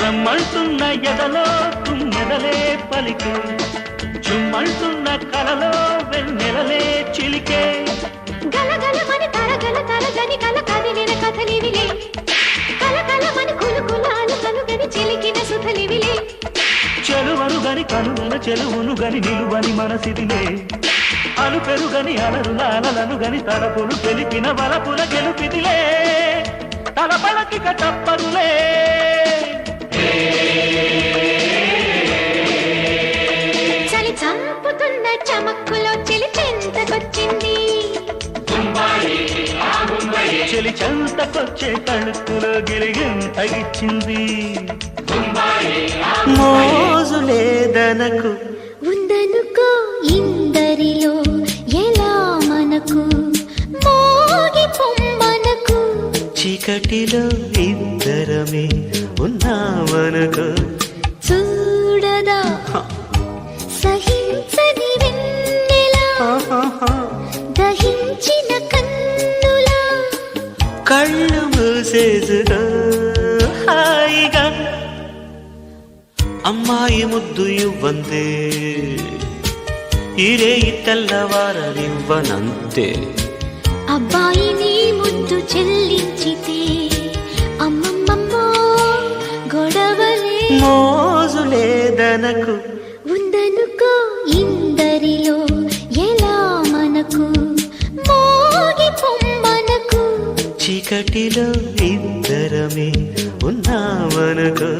రమ్మంటున్న ఎదలో తుమ్మెదలే పలికే. చుమ్మంటున్న కలలో వెన్నెలలే చిలికే. గలగలమని తరగల తరగని కల కదిలిన కథలివిలే. కలకలమని కులుకులాలు కనుగని చిలికిన సుధలివిలే చెలువను గని కనుగన చెలువును గని నిలువని మనసిదిలే. అలు పెరుగని అలరుల అలలను గని తడపులు తెలిపిన వలపుల గెలుపిదిలే. తలపలకి కట్టప్పరులే చలి చంపుతున్న చమక్కులో చెలి చెంతకొచ్చింది చెలి చెంతకొచ్చే తణుకులో గిలిగిం తగిచ్చింది మోజులేదనకు చీకటిలో ఇద్దరమే ఉన్నామనుకో చూడదా సహించని దహించిన కన్నులా? కళ్ళు మూసేసుకో హాయిగా. అమ్మాయి ముద్దు ఇవ్వంతే ఇరే తెల్లవారనివ్వనంతే అబ్బాయి నీ ముద్దు చెల్లించితే గొడవలే మోజులేదనకు ఉందనుకో ఇందరిలో ఎలా మనకు? మోగి పొమ్మనకు. చీకటిలో ఇద్దరమే ఉన్నామనుకో